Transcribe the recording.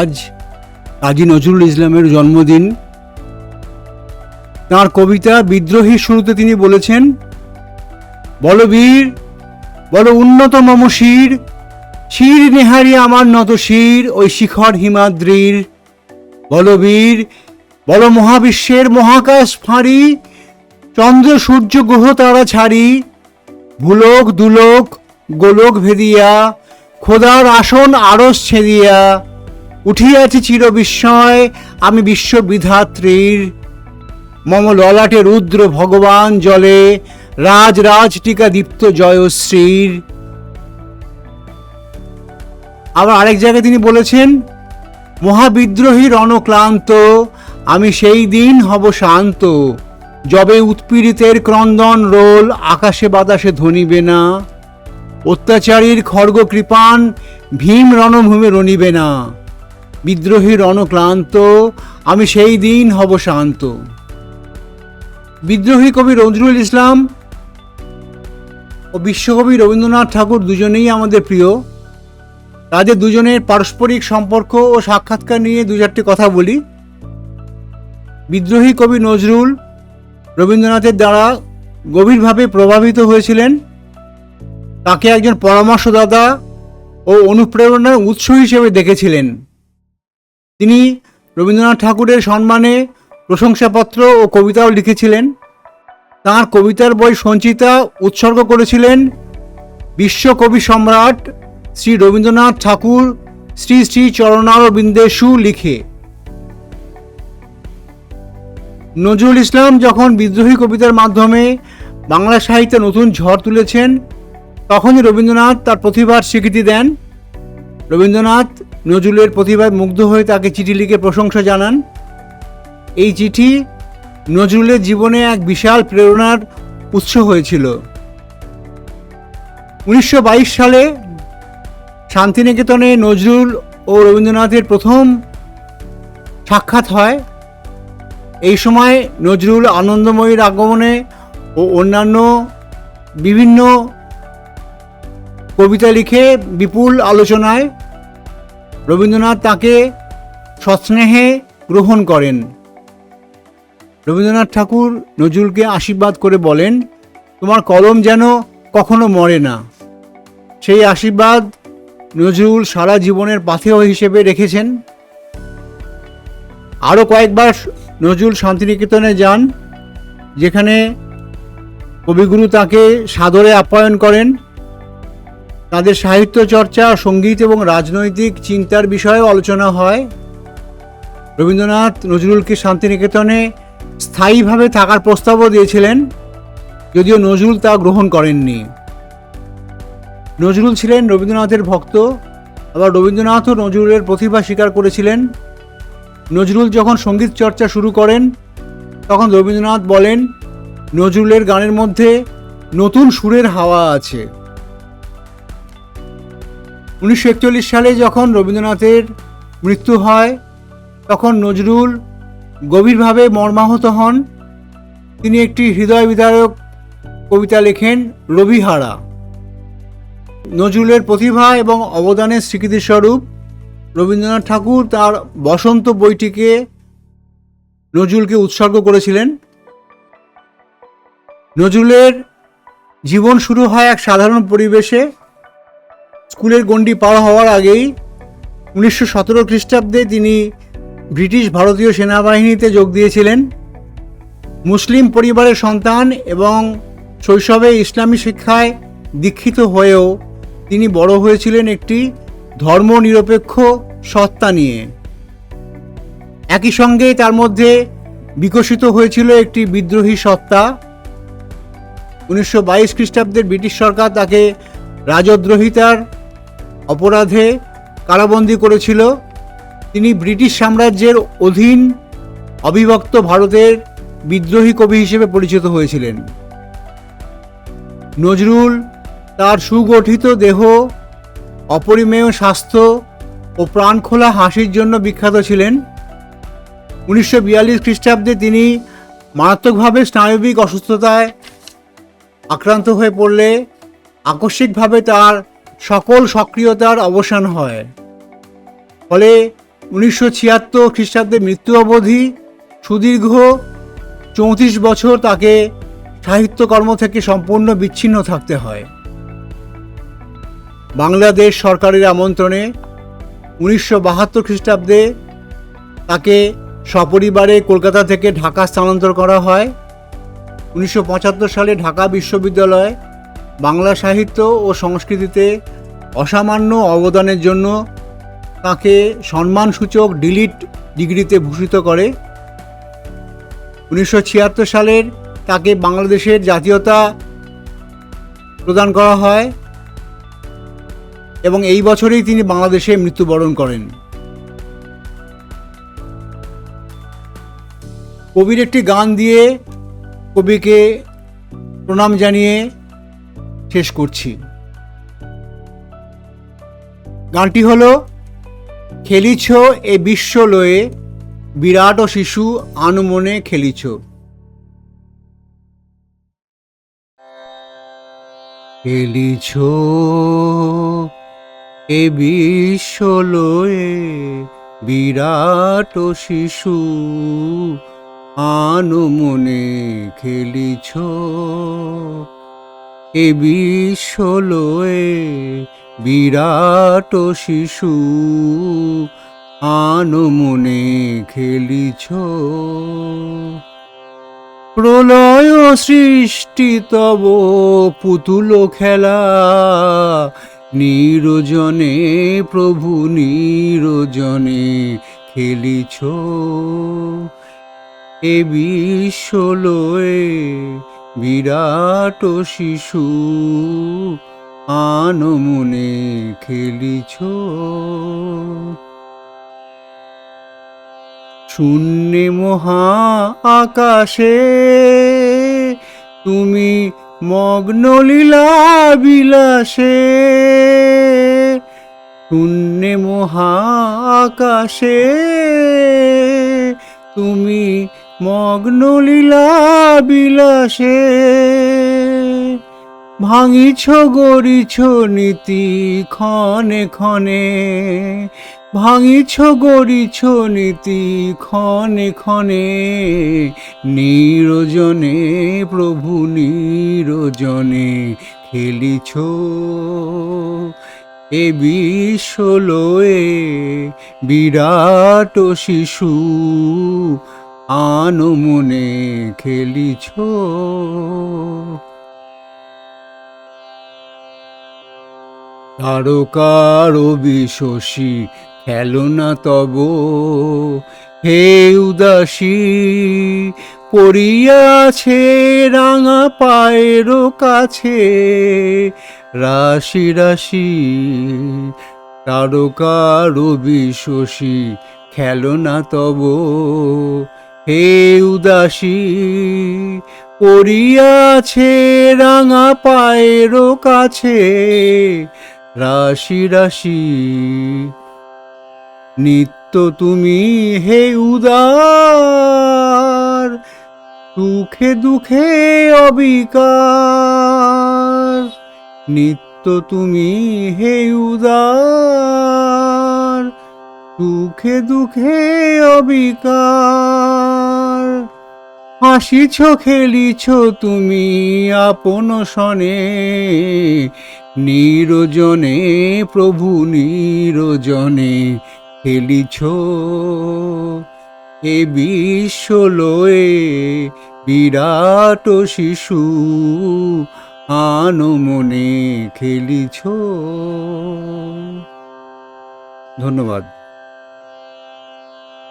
আজ কাজী নজরুল ইসলামের জন্মদিন। তাঁর কবিতা বিদ্রোহীর শুরুতে তিনি বলেছেন বলবীর বল উন্নত মম শির শির নেহারি আমার নত শির, ওই শিখর হিমাদ্রির। বলবীর বল মহাবিশ্বের মহাকাশ ফাঁড়ি, চন্দ্র সূর্য গ্রহ তারা ছাড়ি। ভুলোক দুলোক গোলক ভেদিয়া, খোদার আসন আড়স ছেদিয়া উঠিয়াছি চির বিস্ময় আমি বিশ্ববিধাত্রীর। মম ললাটে রুদ্র ভগবান জলে, রাজ রাজ টিকা দীপ্ত জয়শ্রীর। আবার আরেক জায়গায় তিনি বলেছেন, মহাবিদ্রোহী রণক্লান্ত, আমি সেই দিন হব শান্ত। যবে উৎপীড়িতের ক্রন্দন রোল, আকাশে বাতাসে ধনিবে না। অত্যাচারীর খড়গ কৃপান ভীম রণভূমে রণিবে না। বিদ্রোহী রণক্লান্ত, আমি সেই দিন হব শান্ত। বিদ্রোহী কবি নজরুল ইসলাম ও বিশ্বকবি রবীন্দ্রনাথ ঠাকুর দুজনেই আমাদের প্রিয়। তাদের দুজনের পারস্পরিক সম্পর্ক ও সাক্ষাৎকার নিয়ে দু চারটি কথা বলি। বিদ্রোহী কবি নজরুল রবীন্দ্রনাথের দ্বারা গভীরভাবে প্রভাবিত হয়েছিলেন। তাকে একজন পরামর্শদাতা ও অনুপ্রেরণার উৎস হিসেবে দেখেছিলেন। তিনি রবীন্দ্রনাথ ঠাকুরের সম্মানে প্রশংসাপত্র ও কবিতাও লিখেছিলেন। তাঁর কবিতার বই সঞ্চিতা উৎসর্গ করেছিলেন। বিশ্বকবি সম্রাট শ্রী রবীন্দ্রনাথ ঠাকুর শ্রী শ্রী চরণারবিন্দেশু লিখে। নজরুল ইসলাম যখন বিদ্রোহী কবিতার মাধ্যমে বাংলা সাহিত্যে নতুন ঝড় তুলেছেন, তখনই রবীন্দ্রনাথ তার প্রতিভার স্বীকৃতি দেন। রবীন্দ্রনাথ নজরুলের প্রতিভায় মুগ্ধ হয়ে তাকে চিঠি লিখে প্রশংসা জানান। এই চিঠি নজরুলের জীবনে এক বিশাল প্রেরণার উৎস হয়েছিল। উনিশশো বাইশ সালে শান্তিনিকেতনে নজরুল ও রবীন্দ্রনাথের প্রথম সাক্ষাৎ হয়। এই সময় নজরুল আনন্দময়ীর আগমনে ও অন্যান্য বিভিন্ন কবিতা লিখে বিপুল আলোচনায় রবীন্দ্রনাথ তাকে সস্নেহে গ্রহণ করেন। রবীন্দ্রনাথ ঠাকুর নজরুলকে আশীর্বাদ করে বলেন, তোমার কলম যেন কখনো মরে না। সেই আশীর্বাদ নজরুল সারা জীবনের পাথেয় হিসেবে রেখেছেন। আরও কয়েকবার নজরুল শান্তিনিকেতনে যান, যেখানে কবিগুরু তাকে সাদরে আপ্যায়ন করেন। তাদের সাহিত্য চর্চা, সংগীত এবং রাজনৈতিক চিন্তার বিষয়েও আলোচনা হয়। রবীন্দ্রনাথ নজরুলকে শান্তিনিকেতনে স্থায়ীভাবে থাকার প্রস্তাবও দিয়েছিলেন, যদিও নজরুল তা গ্রহণ করেননি। নজরুল ছিলেন রবীন্দ্রনাথের ভক্ত, আবার রবীন্দ্রনাথও নজরুলের প্রতিভা স্বীকার করেছিলেন। নজরুল যখন সংগীত চর্চা শুরু করেন, তখন রবীন্দ্রনাথ বলেন, নজরুলের গানের মধ্যে নতুন সুরের হাওয়া আছে। উনিশশো একচল্লিশ সালে যখন রবীন্দ্রনাথের মৃত্যু হয়, তখন নজরুল গভীরভাবে মর্মাহত হন। তিনি একটি হৃদয় বিদারক কবিতা লেখেন, রবিহারা। নজরুলের প্রতিভা এবং অবদানের স্বীকৃতিস্বরূপ রবীন্দ্রনাথ ঠাকুর তার বসন্ত বইটিকে নজরুলকে উৎসর্গ করেছিলেন। নজরুলের জীবন শুরু হয় এক সাধারণ পরিবেশে। স্কুলের গণ্ডি পার হওয়ার আগেই উনিশশো সতেরো খ্রিস্টাব্দে তিনি ব্রিটিশ ভারতীয় সেনাবাহিনীতে যোগ দিয়েছিলেন। মুসলিম পরিবারের সন্তান এবং শৈশবে ইসলামী শিক্ষায় দীক্ষিত হয়েও তিনি বড় হয়েছিলেন একটি ধর্মনিরপেক্ষ সত্তা নিয়ে। একই সঙ্গে তার মধ্যে বিকশিত হয়েছিল একটি বিদ্রোহী সত্তা। উনিশশো বাইশ খ্রিস্টাব্দের ব্রিটিশ সরকার তাকে রাজদ্রোহিতার অপরাধে কারাবন্দী করেছিল। তিনি ব্রিটিশ সাম্রাজ্যের অধীন অবিভক্ত ভারতের বিদ্রোহী কবি হিসেবে পরিচিত হয়েছিলেন। নজরুল তার সুগঠিত দেহ, অপরিমেয় স্বাস্থ্য ও প্রাণখোলা হাসির জন্য বিখ্যাত ছিলেন। উনিশশো বিয়াল্লিশ খ্রিস্টাব্দে তিনি মারাত্মকভাবে স্নায়বিক অসুস্থতায় আক্রান্ত হয়ে পড়লে আকস্মিকভাবে তার সকল সক্রিয়তার অবসান হয়। ফলে উনিশশো ছিয়াত্তর খ্রিস্টাব্দে মৃত্যু অবধি সুদীর্ঘ চৌত্রিশ বছর তাকে সাহিত্যকর্ম থেকে সম্পূর্ণ বিচ্ছিন্ন থাকতে হয়। বাংলাদেশ সরকারের আমন্ত্রণে উনিশশো বাহাত্তর খ্রিস্টাব্দে তাকে সপরিবারে কলকাতা থেকে ঢাকা স্থানান্তর করা হয়। উনিশশো পঁচাত্তর সালে ঢাকা বিশ্ববিদ্যালয় বাংলা সাহিত্য ও সংস্কৃতিতে অসামান্য অবদানের জন্য তাকে সম্মানসূচক ডিলিট ডিগ্রিতে ভূষিত করে। উনিশশো ছিয়াত্তর সালের তাকে বাংলাদেশের জাতীয়তা প্রদান করা হয় এবং এই বছরেই তিনি বাংলাদেশে মৃত্যুবরণ করেন। কবির একটি গান দিয়ে কবিকে প্রণাম জানিয়ে শেষ করছি। গানটি হলো, খেলিছ এ বিশ্ব লয়ে বিরাট ও শিশু আনুমনে খেলিছ। খেলিছ এ বিশ্ব লয়ে বিরাট ও শিশু আনুমনে খেলিছ। এ বিশ্বলয়ে বিরাট শিশু আনমনে খেলিছ। প্রলয় সৃষ্টি তব পুতুল খেলা, নিরজনে প্রভু নিরজনে খেলিছ। এ বিশ্ব লয়ে বিরাট শিশু আনমনে খেলিছ। শূন্যে মহা আকাশে তুমি মগ্ন লীলা বিলাসে। শূন্যে মহা আকাশে তুমি মগ্ন লীলা বিলাসে, ভাঙিছ গড়িছ নীতি ক্ষণে ক্ষণে, ভাঙিছ গড়িছ নীতি ক্ষণে ক্ষণে, নিরজনে প্রভু নিরজনে খেলিছ। এ বিশ্ব লয়ে বিরাট শিশু আনমনে খেলিছ? তারকার বিশসী খেলনা তব। হে উদাসী, পড়িয়াছে রাঙা পায়ের কাছে। রাশি রাশি তারকার বিশসী খেলনা তব। হে উদাসী, পড়িয়াছে রাঙা পায়ের কাছে, রাশি রাশি। নিত্য তুমি হে উদার, সুখে দুঃখে অবিকার। নিত্য তুমি হে উদার, সুখে দুঃখে অবিকার। হাসিছ খেলিছ তুমি আপন সনে। নিরজনে, প্রভু নিরজনে খেলিছ। এ বিশ্ব লয়ে বিরাট শিশু, আনমনে খেলিছ। ধন্যবাদ।